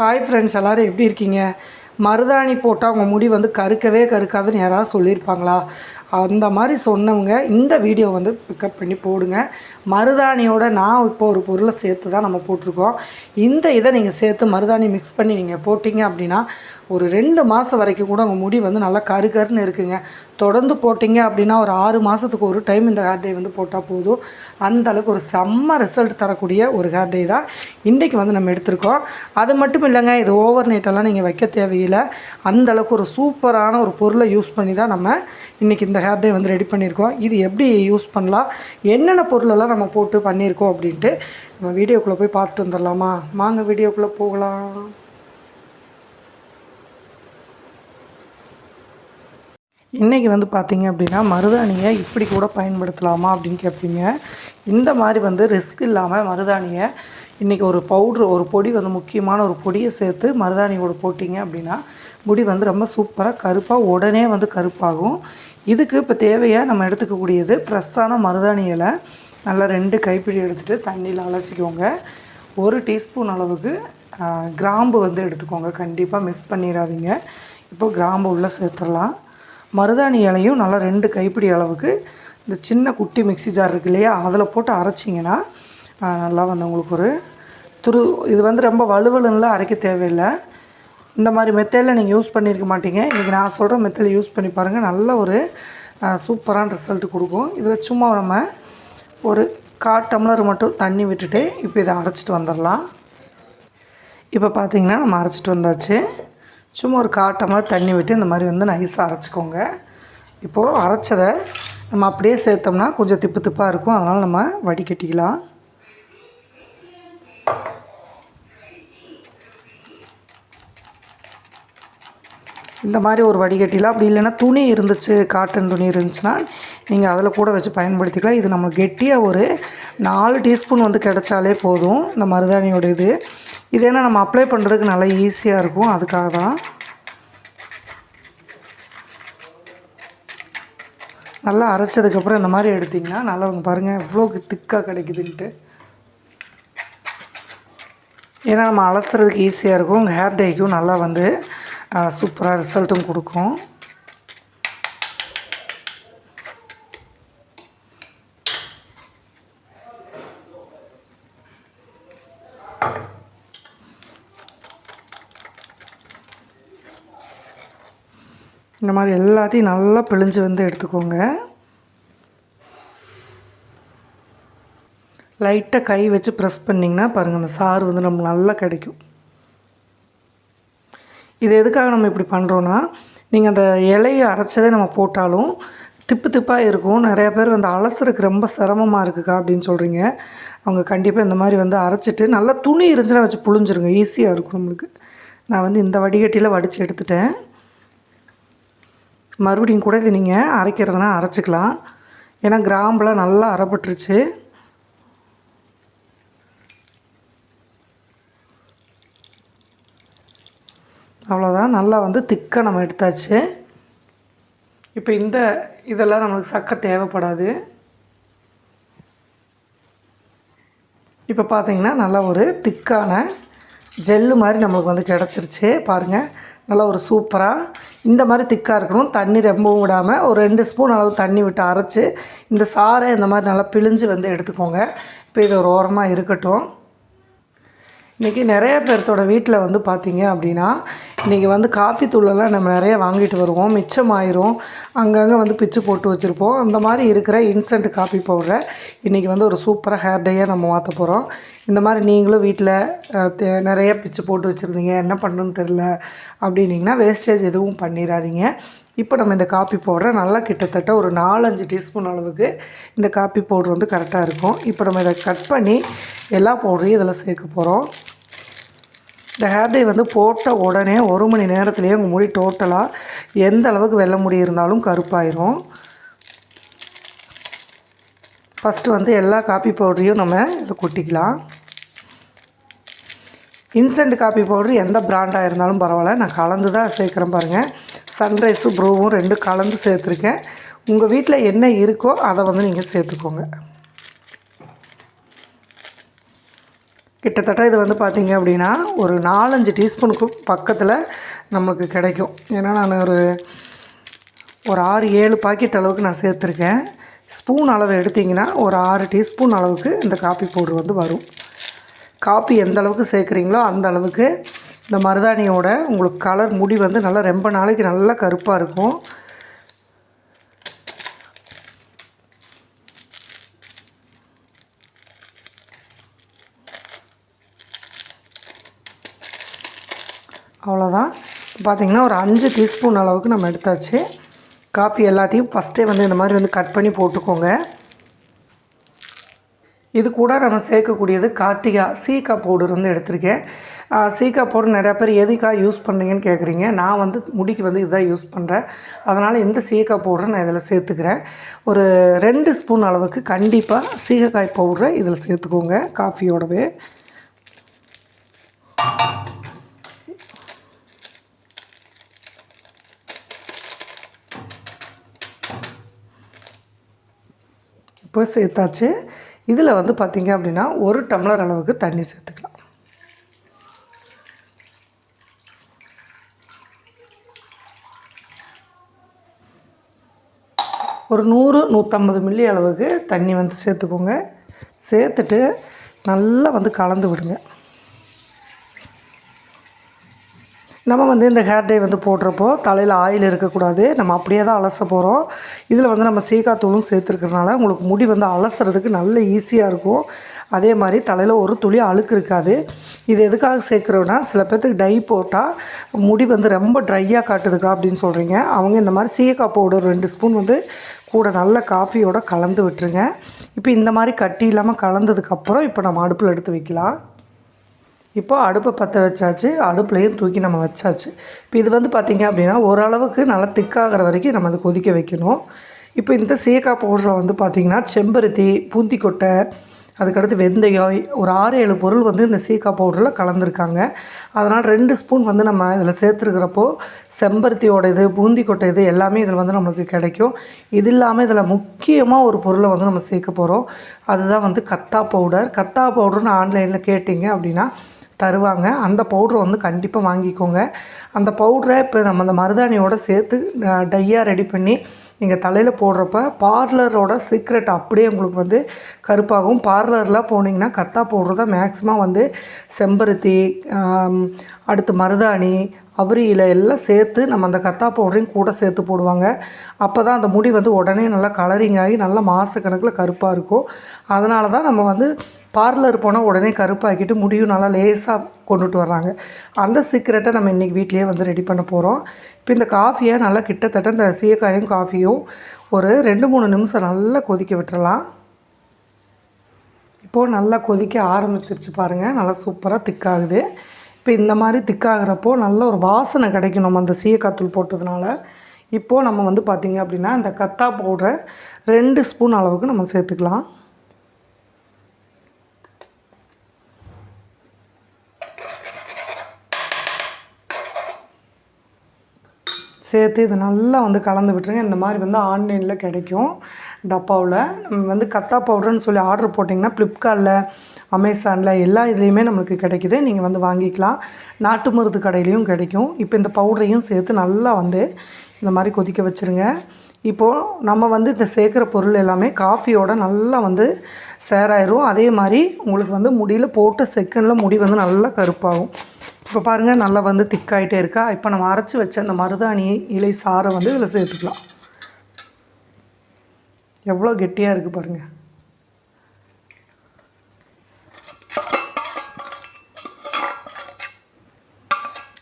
Hi friends எல்லோரும் எப்படி இருக்கீங்க? மருதாணி போட்டால் உங்கள் முடி வந்து கருக்கவே கருக்காதுன்னு யாராவது சொல்லியிருப்பாங்களா? அந்த மாதிரி சொன்னவங்க இந்த வீடியோ வந்து பிக்கப் பண்ணி போடுங்க. மருதாணியோட நான் இப்போ ஒரு பொருளை சேர்த்து தான் நம்ம போட்டிருக்கோம். இந்த இதை நீங்கள் சேர்த்து மருதாணி மிக்ஸ் பண்ணி நீங்கள் போட்டிங்க அப்படின்னா ஒரு ரெண்டு மாதம் வரைக்கும் கூட உங்கள் முடி வந்து நல்லா கரு கருன்னு இருக்குங்க. தொடர்ந்து போட்டிங்க அப்படின்னா ஒரு ஆறு மாதத்துக்கு ஒரு டைம் இந்த ஹேர் டே வந்து போட்டால் போதும். அந்த அளவுக்கு ஒரு செம்ம ரிசல்ட் தரக்கூடிய ஒரு ஹேர் டே தான் இன்றைக்கி வந்து நம்ம எடுத்திருக்கோம். அது மட்டும் இல்லைங்க இது ஓவர் நைட்டெல்லாம் நீங்கள் வைக்க தேவையில்லை. அந்த அளவுக்கு ஒரு சூப்பரான ஒரு பொருளை யூஸ் பண்ணி தான் நம்ம இன்றைக்கி இந்த ஹேர் டே வந்து ரெடி பண்ணியிருக்கோம். இது எப்படி யூஸ் பண்ணலாம் என்னென்ன பொருளெல்லாம் நம்ம போட்டு பண்ணியிருக்கோம் அப்படின்ட்டு நம்ம வீடியோக்குள்ளே போய் பார்த்துட்டு வந்துடலாமா? வாங்க வீடியோக்குள்ளே போகலாம். இன்றைக்கி வந்து பார்த்திங்க அப்படின்னா மருதாணியை இப்படி கூட பயன்படுத்தலாமா அப்படின்னு கேட்பீங்க இந்த மாதிரி வந்து ரிஸ்க் இல்லாமல் மருதாணியை இன்றைக்கி ஒரு பவுட்ரு ஒரு பொடி வந்து முக்கியமான ஒரு பொடியை சேர்த்து மருதாணியோட போட்டிங்க அப்படின்னா முடி வந்து ரொம்ப சூப்பராக கருப்பாக உடனே வந்து கருப்பாகும். இதுக்கு இப்போ தேவையாக நம்ம எடுத்துக்கக்கூடியது ஃப்ரெஷ்ஷான மருதாணி இலை. நல்லா ரெண்டு கைப்பிடி எடுத்துகிட்டு தண்ணியில் அலசிக்கோங்க. ஒரு டீஸ்பூன் அளவுக்கு கிராம்பு வந்து எடுத்துக்கோங்க. கண்டிப்பாக மிஸ் பண்ணிடாதீங்க இப்போ கிராம்பு உள்ளே சேர்த்துடலாம். மருதாணி இலையும் நல்லா ரெண்டு கைப்பிடி அளவுக்கு இந்த சின்ன குட்டி மிக்ஸி ஜார் இருக்கு இல்லையா அதில் போட்டு அரைச்சிங்கன்னா நல்லா வந்து உங்களுக்கு ஒரு துரு இது வந்து ரொம்ப வலுவலுன்னெலாம் அரைக்க தேவையில்லை. இந்த மாதிரி மெத்தையில் நீங்கள் யூஸ் பண்ணியிருக்க மாட்டீங்க. இன்றைக்கி நான் சொல்கிற மெத்தையில் யூஸ் பண்ணி பாருங்கள் நல்ல ஒரு சூப்பரான ரிசல்ட் கொடுக்கும். இதில் சும்மா நம்ம ஒரு கால் டம்ளர் மட்டும் தண்ணி விட்டுட்டு இப்போ இதை அரைச்சிட்டு வந்துடலாம். இப்போ பார்த்திங்கன்னா நம்ம அரைச்சிட்டு வந்தாச்சு. சும்மா ஒரு காட்டமாக தண்ணி விட்டு இந்த மாதிரி வந்து நைஸாக அரைச்சிக்கோங்க. இப்போது அரைச்சதை நம்ம அப்படியே சேர்த்தோம்னா கொஞ்சம் திப்பு திப்பாக இருக்கும். அதனால் நம்ம வடிகட்டிக்கலாம். இந்த மாதிரி ஒரு வடிகட்டிலாம். அப்படி இல்லைன்னா துணி இருந்துச்சு காட்டன் துணி இருந்துச்சுன்னா நீங்கள் அதில் கூட வச்சு பயன்படுத்திக்கலாம். இது நம்ம கெட்டியாக ஒரு நாலு டீஸ்பூன் வந்து கிடச்சாலே போதும். இந்த மருதாணியோட இது. இது ஏன்னா நம்ம அப்ளை பண்ணுறதுக்கு நல்லா ஈஸியாக இருக்கும். அதுக்காக தான். நல்லா அரைச்சதுக்கப்புறம் இந்த மாதிரி எடுத்திங்கன்னா நல்லா இங்க பாருங்கள் எவ்வளோக்கு திக்காக கிடைக்குதுன்ட்டு. ஏன்னா நம்ம அலசுறதுக்கு ஈஸியாக இருக்கும். உங்கள் ஹேர் டேக்கும் நல்லா வந்து சூப்பராக ரிசல்ட்டும் கொடுக்கும். இந்த மாதிரி எல்லாத்தையும் நல்லா பிழிஞ்சு வந்து எடுத்துக்கோங்க. லைட்டாக கை வச்சு ப்ரெஸ் பண்ணிங்கன்னா பாருங்கள் அந்த சாறு வந்து நம்ம நல்லா கிடைக்கும். இது எதுக்காக நம்ம இப்படி பண்ணுறோன்னா நீங்கள் அந்த இலையை அரைச்சதே நம்ம போட்டாலும் திப்பு திப்பாக இருக்கும். நிறையா பேர் வந்து அலசுறதுக்கு ரொம்ப சிரமமாக இருக்குக்கா அப்படின்னு சொல்கிறீங்க அவங்க கண்டிப்பாக இந்த மாதிரி வந்து அரைச்சிட்டு நல்லா துணி இருந்துச்சுன்னா வச்சு புழிஞ்சிருங்க. ஈஸியாக இருக்கும் நம்மளுக்கு. நான் வந்து இந்த வடிகட்டியில் வடித்து எடுத்துட்டேன். மறுபடியும் கூட இது நீங்கள் அரைக்கிறதுனா அரைச்சிக்கலாம். ஏன்னா கிராம்பெலாம் நல்லா அரைப்பட்டுருச்சு. அவ்வளோதான் நல்லா வந்து திக்காக நம்ம எடுத்தாச்சு. இப்போ இந்த இதெல்லாம் நம்மளுக்கு சக்கை தேவைப்படாது. இப்போ பார்த்தீங்கன்னா நல்லா ஒரு திக்கான ஜெல்லு மாதிரி நம்மளுக்கு வந்து கிடச்சிருச்சு. பாருங்கள் நல்லா ஒரு சூப்பராக இந்த மாதிரி திக்காக இருக்கணும். தண்ணி ரொம்பவும் விடாமல் ஒரு ரெண்டு ஸ்பூன் அளவு தண்ணி விட்டு அரைச்சி இந்த சாறை இந்த மாதிரி நல்லா பிழிஞ்சு வந்து எடுத்துக்கோங்க. இப்போ இது ஒரு ஓரமாக இருக்கட்டும். இன்றைக்கி நிறைய பேர்த்தோட வீட்டில் வந்து பார்த்தீங்க அப்படின்னா இன்றைக்கி வந்து காஃபி தூளெல்லாம் நம்ம நிறைய வாங்கிட்டு வருவோம். மிச்சமாயிரும். அங்கங்கே வந்து பிச்சு போட்டு வச்சுருப்போம். அந்த மாதிரி இருக்கிற இன்ஸ்டன்ட் காஃபி பவுடரை இன்றைக்கி வந்து ஒரு சூப்பராக ஹேர் டேயாக நம்ம மாற்ற போகிறோம் இந்த மாதிரி நீங்களும் வீட்டில் தே- நிறைய பிச்சு போட்டு வச்சுருந்தீங்க என்ன பண்ணுன்னு தெரில அப்படின்னீங்கன்னா வேஸ்டேஜ் எதுவும் பண்ணிடாதீங்க இப்போ நம்ம இந்த காப்பி பவுடரை நல்லா கிட்டத்தட்ட ஒரு நாலஞ்சு டீஸ்பூன் அளவுக்கு இந்த காப்பி பவுடர் வந்து கரெக்டாக இருக்கும். இப்போ நம்ம இதை கட் பண்ணி எல்லா பவுடரையும் இதில் சேர்க்க போகிறோம். இந்த ஹேர் டே வந்து போட்ட உடனே ஒரு மணி நேரத்துலேயே உங்கள் முடி டோட்டலாக எந்த அளவுக்கு வெள்ளை முடி இருந்தாலும் கருப்பாயிரும். ஃபஸ்ட்டு வந்து எல்லா காப்பி பவுடரையும் நம்ம இதில் கொட்டிக்கலாம். இன்சென்ட் காப்பி பவுடர் எந்த பிராண்டாக இருந்தாலும் பரவாயில்ல. நான் கலந்து தான் சேர்க்குறேன் பாருங்கள் சன்ரைஸும் ப்ரூவும் ரெண்டும் கலந்து சேர்த்துருக்கேன். உங்கள் வீட்டில் என்ன இருக்கோ அதை வந்து நீங்கள் சேர்த்துக்கோங்க. கிட்டத்தட்ட இது வந்து பார்த்திங்க அப்படின்னா ஒரு நாலஞ்சு டீஸ்பூனுக்கு பக்கத்தில் நமக்கு கிடைக்கும். ஏன்னா நான் ஒரு ஒரு ஆறு ஏழு பாக்கெட் அளவுக்கு நான் சேர்த்துருக்கேன். ஸ்பூன் அளவு எடுத்திங்கன்னா ஒரு ஆறு டீஸ்பூன் அளவுக்கு இந்த காப்பி பவுட்ரு வந்து வரும். காப்பி எந்த அளவுக்கு சேர்க்குறீங்களோ அந்த அளவுக்கு இந்த மருதாணியோட உங்களுக்கு கலர் முடி வந்து நல்லா ரொம்ப நாளைக்கு நல்லா கருப்பாக இருக்கும். அவ்வளோதான் பார்த்திங்கன்னா ஒரு அஞ்சு டீஸ்பூன் அளவுக்கு நம்ம எடுத்தாச்சு. காஃபி எல்லாத்தையும் ஃபஸ்ட்டே வந்து இந்த மாதிரி வந்து கட் பண்ணி போட்டுக்கோங்க. இது கூட நம்ம சேர்க்கக்கூடியது கார்த்திகா சீக்கா பவுடர் வந்து எடுத்திருக்கேன். சீக்கா பவுடர் நிறையா பேர் எதுக்காக யூஸ் பண்ணுறீங்கன்னு கேட்குறீங்க நான் வந்து முடிக்கு வந்து இதுதான் யூஸ் பண்ணுறேன் அதனால் இந்த சீக்கா பவுடரை நான் இதில் சேர்த்துக்கிறேன். ஒரு ரெண்டு ஸ்பூன் அளவுக்கு கண்டிப்பாக சீகக்காய் பவுடரை இதில் சேர்த்துக்கோங்க காஃபியோடவே. இப்போ சேர்த்தாச்சு. இதில் வந்து பார்த்திங்க அப்படின்னா ஒரு டம்ளர் அளவுக்கு தண்ணி சேர்த்துக்கலாம். ஒரு நூறு நூற்றம்பது மில்லி அளவுக்கு தண்ணி வந்து சேர்த்துக்கோங்க. சேர்த்துட்டு நல்லா வந்து கலந்து விடுங்க. நம்ம வந்து இந்த ஹேர் டே வந்து போடுறப்போ தலையில் ஆயில் இருக்கக்கூடாது. நம்ம அப்படியே தான் அலச போகிறோம் இதில் வந்து நம்ம சீக்காத்தூளும் சேர்த்துருக்கறனால உங்களுக்கு முடி வந்து அலசுறதுக்கு நல்ல ஈஸியாக இருக்கும். அதே மாதிரி தலையில் ஒரு துளி அழுக்கு இருக்காது. இது எதுக்காக சேர்க்குறோன்னா சில பேர்த்துக்கு டை போட்டால் முடி வந்து ரொம்ப ட்ரையாக காட்டுதுக்கா அப்படின்னு சொல்கிறீங்க அவங்க இந்த மாதிரி சீக்காய் பவுடர் ரெண்டு ஸ்பூன் வந்து கூட நல்ல காஃபியோட கலந்து விட்டுருங்க. இப்போ இந்த மாதிரி கட்டி இல்லாமல் கலந்ததுக்கப்புறம் இப்போ நம்ம அடுப்பில் எடுத்து வைக்கலாம். இப்போ அடுப்பை பற்ற வச்சாச்சு அடுப்புலையும் தூக்கி நம்ம வச்சாச்சு. இப்போ இது வந்து பார்த்திங்க அப்படின்னா ஓரளவுக்கு நல்லா திக்காகிற வரைக்கும் நம்ம அதை கொதிக்க வைக்கணும். இப்போ இந்த சீக்கா பவுடரை வந்து பார்த்திங்கன்னா செம்பருத்தி பூந்திக்கொட்டை அதுக்கடுத்து வெந்தயம் ஒரு ஆறு ஏழு பொருள் வந்து இந்த சீக்கா பவுடரில் கலந்துருக்காங்க. அதனால் ரெண்டு ஸ்பூன் வந்து நம்ம இதில் சேர்த்துருக்கிறப்போ செம்பருத்தியோட இது பூந்திக்கொட்டை இது எல்லாமே இதில் வந்து நம்மளுக்கு கிடைக்கும். இது இல்லாமல் இதில் முக்கியமாக ஒரு பொருளை வந்து நம்ம சேர்க்க போகிறோம் அதுதான் வந்து கத்தா பவுடர் கத்தா பவுடர்னு ஆன்லைனில் கேட்டிங்க அப்படின்னா தருவாங்க. அந்த பவுட்ரை வந்து கண்டிப்பாக வாங்கிக்கோங்க. அந்த பவுட்ரை இப்போ நம்ம அந்த மருதாணியோட சேர்த்து டையாக ரெடி பண்ணி நீங்கள் தலையில் போடுறப்ப பார்லரோட சீக்ரெட் அப்படியே உங்களுக்கு வந்து கருப்பாகும். பார்லர்லாம் போனீங்கன்னா கத்தா பவுட்ரு தான் மேக்ஸிமம் வந்து செம்பருத்தி அடுத்து மருதாணி அவரியில் எல்லாம் சேர்த்து நம்ம அந்த கத்தா பவுடரையும் கூட சேர்த்து போடுவாங்க. அப்போ தான் அந்த முடி வந்து உடனே நல்லா கலரிங் ஆகி நல்லா மாத கணக்கில் கருப்பாக இருக்கும். அதனால தான் நம்ம வந்து பார்லர் போனால் உடனே கருப்பாக்கிட்டு முடியும். நல்லா லேஸாக கொண்டுட்டு வர்றாங்க. அந்த சீக்கிரட்டை நம்ம இன்றைக்கி வீட்லேயே வந்து ரெடி பண்ண போகிறோம் இப்போ இந்த காஃபியை நல்லா கிட்டத்தட்ட இந்த சீயக்காயும் காஃபியும் ஒரு ரெண்டு மூணு நிமிஷம் நல்லா கொதிக்க விட்டுறலாம். இப்போது நல்லா கொதிக்க ஆரம்பிச்சிருச்சு பாருங்கள் நல்லா சூப்பராக திக்காகுது இப்போ இந்த மாதிரி திக்காகிறப்போ நல்ல ஒரு வாசனை கிடைக்கும் நம்ம அந்த சீயக்காத்தூள் போட்டதுனால. இப்போது நம்ம வந்து பார்த்திங்க அப்படின்னா இந்த கத்தா பவுடரை ரெண்டு ஸ்பூன் அளவுக்கு நம்ம சேர்த்துக்கலாம். சேர்த்து இது நல்லா வந்து கலந்து விட்டுருங்க. இந்த மாதிரி வந்து ஆன்லைனில் கிடைக்கும். டப்பாவில். நம்ம வந்து கத்தா பவுடர்னு சொல்லி ஆர்டர் போட்டிங்கன்னா ஃப்ளிப்கார்ட்டில் அமேசானில் எல்லா இதுலேயுமே நம்மளுக்கு கிடைக்கிது. நீங்கள் வந்து வாங்கிக்கலாம். நாட்டு மருந்து கடையிலையும் கிடைக்கும். இப்போ இந்த பவுடரையும் சேர்த்து நல்லா வந்து இந்த மாதிரி கொதிக்க வச்சுருங்க. இப்போது நம்ம வந்து இந்த சேர்க்குற பொருள் எல்லாமே காஃபியோட நல்லா வந்து சேராயிரும். அதே மாதிரி உங்களுக்கு வந்து முடியில் போட்ட செகண்டில் முடி வந்து நல்லா கருப்பாகும். இப்போ பாருங்கள் நல்லா வந்து திக்காயிட்டே இருக்கா. இப்போ நம்ம அரைச்சி வச்ச அந்த மருதாணி இலை சாரை வந்து இதில் சேர்த்துக்கலாம். எவ்வளோ கெட்டியாக இருக்குது பாருங்கள்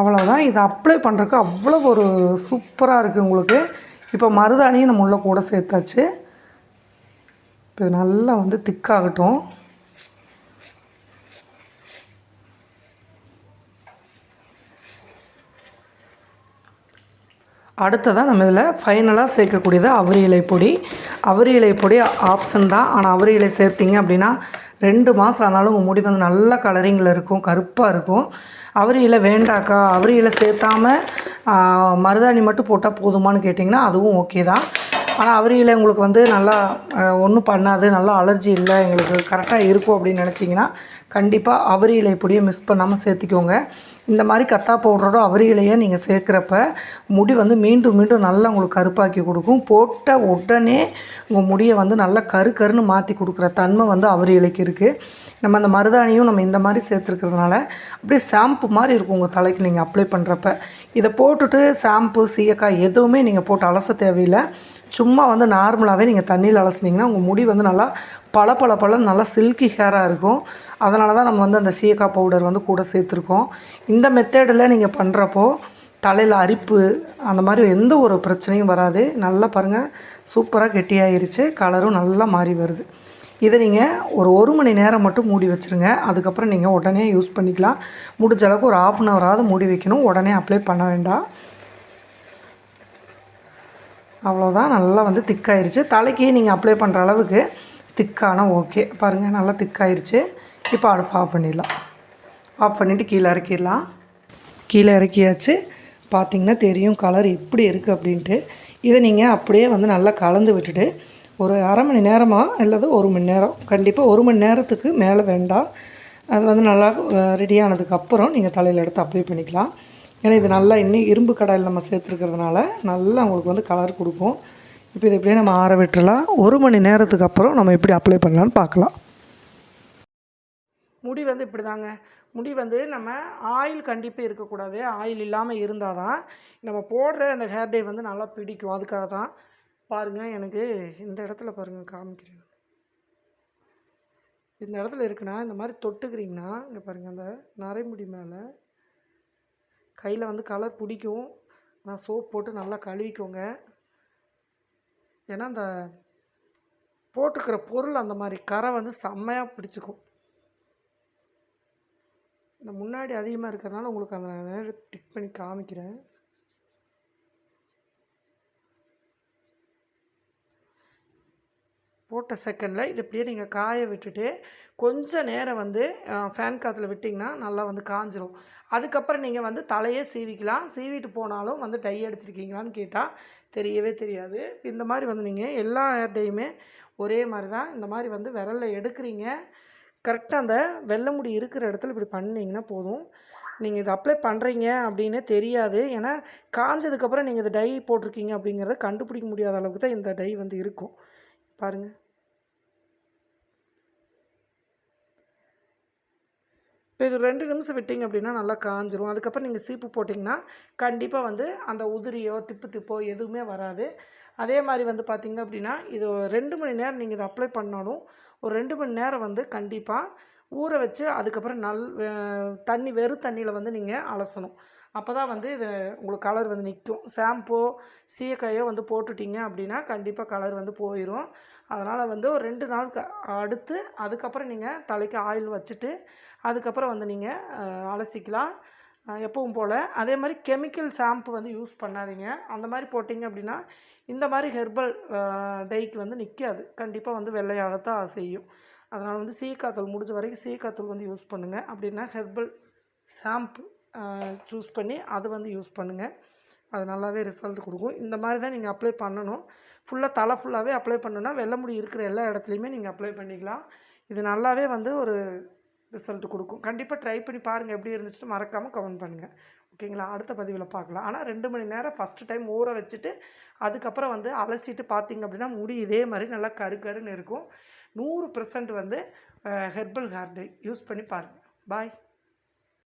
அவ்வளோதான் இதை அப்ளை பண்ணுறதுக்கு அவ்வளோ ஒரு சூப்பராக இருக்குது உங்களுக்கு. இப்போ மருதாணியும் நம்ம உள்ளே கூட சேர்த்தாச்சு. இப்போ இது நல்லா வந்து திக்காகட்டும் அடுத்ததாக நம்ம இதில் ஃபைனலாக சேர்க்கக்கூடியது அவரி இலை பொடி. அவரி இலை பொடி ஆப்ஷன் தான். ஆனால் அவரி இலை சேர்த்திங்க அப்படின்னா ரெண்டு மாதம் ஆனாலும் உங்கள் முடி வந்து நல்ல கலரிங்கில் இருக்கும் கருப்பாக இருக்கும். அவரியில் வேண்டாக்கா அவரியில் சேர்த்தாம சேர்த்தாமல் மருதாணி மட்டும் போட்டால் போதுமானு கேட்டிங்கன்னா அதுவும் ஓகே தான். ஆனால் அவரியில் உங்களுக்கு வந்து நல்லா ஒன்றும் பண்ணாது நல்லா அலர்ஜி இல்லை எங்களுக்கு கரெக்டாக இருக்கும் அப்படின்னு நினச்சிங்கன்னா கண்டிப்பாக அவரியில் இப்படியே மிஸ் பண்ணாமல் சேர்த்திக்கோங்க. இந்த மாதிரி கத்தா பவுடரோட அவரி இலையை நீங்கள் சேர்க்குறப்ப முடி வந்து மீண்டும் மீண்டும் நல்லா உங்களுக்கு கருப்பாக்கி கொடுக்கும். போட்ட உடனே உங்கள் முடியை வந்து நல்லா கரு கருன்னு மாற்றி கொடுக்குற தன்மை வந்து அவரி இலைக்கு இருக்குது நம்ம அந்த மருதாணியும் நம்ம இந்த மாதிரி சேர்த்துருக்கிறதுனால அப்படியே ஷாம்பு மாதிரி இருக்கும் உங்கள் தலைக்கு நீங்கள் அப்ளை பண்ணுறப்ப இதை போட்டுட்டு ஷாம்பு சீயக்காய் எதுவுமே நீங்கள் போட்டு அலச தேவையில்லை. சும்மா வந்து நார்மலாகவே நீங்கள் தண்ணியில் அலசினீங்கன்னா உங்கள் முடி வந்து நல்லா பல பல பல நல்லா சில்கி ஹேராக இருக்கும். அதனால தான் நம்ம வந்து அந்த சீயக்காய் பவுடர் வந்து கூட சேர்த்துருக்கோம். இந்த மெத்தேடில் நீங்கள் பண்ணுறப்போ தலையில் அரிப்பு அந்த மாதிரி எந்த ஒரு பிரச்சனையும் வராது. நல்லா பாருங்கள் சூப்பராக கெட்டியாயிருச்சு. கலரும் நல்லா மாறி வருது. இதை நீங்கள் ஒரு ஒரு மணி நேரம் மட்டும் மூடி வச்சுருங்க. அதுக்கப்புறம் நீங்கள் உடனே யூஸ் பண்ணிக்கலாம். முடிஞ்ச அளவுக்கு ஒரு ஆஃப் அன் ஹவராவது மூடி வைக்கணும். உடனே அப்ளை பண்ண வேண்டாம். அவ்வளோதான் நல்லா வந்து திக்காயிருச்சு. தலைக்கு நீங்கள் அப்ளை பண்ணுற அளவுக்கு திக்கான ஓகே பாருங்கள் நல்லா திக்காயிருச்சு. இப்போ அடுப்பு ஆஃப் பண்ணிடலாம். ஆஃப் பண்ணிவிட்டு கீழே இறக்கிடலாம். கீழே இறக்கியாச்சு. பார்த்தீங்கன்னா தெரியும் கலர் எப்படி இருக்குது அப்படின்ட்டு. இதை நீங்கள் அப்படியே வந்து நல்லா கலந்து விட்டுட்டு ஒரு அரை மணி நேரமாக அல்லது ஒரு மணி நேரம் கண்டிப்பாக ஒரு மணி நேரத்துக்கு மேலே வேண்டாம். அது வந்து நல்லா ரெடியானதுக்கப்புறம் நீங்கள் தலையில் எடுத்து அப்ளை பண்ணிக்கலாம். ஏன்னா இது நல்லா இன்னும் இரும்பு கடாயில் நம்ம சேர்த்துருக்கிறதுனால நல்லா உங்களுக்கு வந்து கலர் கொடுக்கும். இப்போ இது எப்படியே நம்ம ஆற விட்டுறலாம். ஒரு மணி நேரத்துக்கு அப்புறம் நம்ம எப்படி அப்ளை பண்ணலான்னு பார்க்கலாம். முடி வந்து இப்படி தாங்க முடி வந்து நம்ம ஆயில் கண்டிப்பாக இருக்கக்கூடாது. ஆயில் இல்லாமல் இருந்தால் தான் நம்ம போடுற அந்த ஹேர் டே வந்து நல்லா பிடிக்கும். அதுக்காக தான் பாருங்கள் எனக்கு இந்த இடத்துல பாருங்கள் காமிக்கிறேன். இந்த இடத்துல இருக்குன்னா இந்த மாதிரி தொட்டுக்கிறீங்கன்னா இங்கே பாருங்கள் அந்த நரைமுடி மேலே கையில் வந்து கலர் பிடிக்கும். நான் சோப் போட்டு நல்லா கழுவிக்கோங்க. ஏன்னா அந்த போட்டுக்கிற பொருள் அந்த மாதிரி கரை வந்து செம்மையாக பிடிச்சிக்கும். இந்த முன்னாடி அதிகமாக இருக்கிறதுனால உங்களுக்கு அந்த நேரம் டிக் பண்ணி காமிக்கிறேன். போட்ட செகண்டில் இது இப்படியே நீங்கள் காய விட்டுட்டு கொஞ்சம் நேரம் வந்து ஃபேன் காற்றுல விட்டிங்கன்னா நல்லா வந்து காஞ்சிரும். அதுக்கப்புறம் நீங்கள் வந்து தலையே சீவிக்கலாம். சீவிட்டு போனாலும் வந்து டை அடிச்சிருக்கீங்களான்னு கேட்டால் தெரியவே தெரியாது. இந்த மாதிரி வந்து நீங்கள் எல்லா டையுமே ஒரே மாதிரி தான் இந்த மாதிரி வந்து விரலில் எடுக்கிறீங்க. கரெக்டாக அந்த வெள்ளை முடி இருக்கிற இடத்துல இப்படி பண்ணிங்கன்னா போதும். நீங்கள் இதை அப்ளை பண்ணுறீங்க அப்படின்னே தெரியாது. ஏன்னா காஞ்சதுக்கப்புறம் நீங்கள் இந்த டை போட்டிருக்கீங்க அப்படிங்கிறத கண்டுபிடிக்க முடியாத அளவுக்கு தான் இந்த டை வந்து இருக்கும். பாருங்கள் இப்போ இது ரெண்டு நிமிஷம் விட்டிங்க அப்படின்னா நல்லா காஞ்சிரும். அதுக்கப்புறம் நீங்கள் சீப்பு போட்டிங்கன்னா கண்டிப்பாக வந்து அந்த உதிரியோ திப்பு திப்போ எதுவுமே வராது. அதே மாதிரி வந்து பார்த்திங்க அப்படின்னா இது ரெண்டு மணி நேரம் நீங்கள் இதை அப்ளை பண்ணாலும் ஒரு ரெண்டு மணி நேரம் வந்து கண்டிப்பாக ஊற வச்சு அதுக்கப்புறம் நல் தண்ணி வெறும் தண்ணியில் வந்து நீங்கள் அலசணும். அப்போ தான் வந்து இது உங்களுக்கு கலர் வந்து நிற்கும் ஷாம்போ சீயக்காயோ வந்து போட்டுட்டிங்க அப்படின்னா கண்டிப்பாக கலர் வந்து போயிடும் அதனால் வந்து ஒரு ரெண்டு நாள் க அடுத்து அதுக்கப்புறம் நீங்கள் தலைக்கு ஆயில் வச்சுட்டு அதுக்கப்புறம் வந்து நீங்கள் அலசிக்கலாம். எப்பவும் போல். அதே மாதிரி கெமிக்கல் ஷாம்பு வந்து யூஸ் பண்ணாதீங்க. அந்த மாதிரி போட்டிங்க அப்படின்னா இந்த மாதிரி ஹெர்பல் டைக்கு வந்து நிற்காது கண்டிப்பாக வந்து வெள்ளையாகத்தான் செய்யும். அதனால் வந்து சீக்காத்தூள் முடிஞ்ச வரைக்கும் சீக்காத்தூள் வந்து யூஸ் பண்ணுங்கள் அப்படின்னா ஹெர்பல் ஷாம்பு சூஸ் பண்ணி அதை வந்து யூஸ் பண்ணுங்கள் அது நல்லாவே ரிசல்ட் கொடுக்கும். இந்த மாதிரி தான் நீங்கள் அப்ளை பண்ணணும். ஃபுல்லாக தலை ஃபுல்லாகவே அப்ளை பண்ணுன்னா வெள்ளை முடி இருக்கிற எல்லா இடத்துலையுமே நீங்கள் அப்ளை பண்ணிக்கலாம். இது நல்லாவே வந்து ஒரு ரிசல்ட் கொடுக்கும். கண்டிப்பாக ட்ரை பண்ணி பாருங்கள் எப்படி இருந்துச்சுட்டு மறக்காமல் கமெண்ட் பண்ணுங்கள் ஓகேங்களா அடுத்த பதிவில் பார்க்கலாம். ஆனால் ரெண்டு மணி நேரம் ஃபஸ்ட்டு டைம் ஊற வச்சுட்டு அதுக்கப்புறம் வந்து அலசிட்டு பார்த்தீங்க அப்படின்னா முடி இதே மாதிரி நல்லா கரு கருன்னு இருக்கும். நூறு பர்சன்ட் வந்து ஹெர்பல் ஹேர் யூஸ் பண்ணி பாருங்கள் பாய்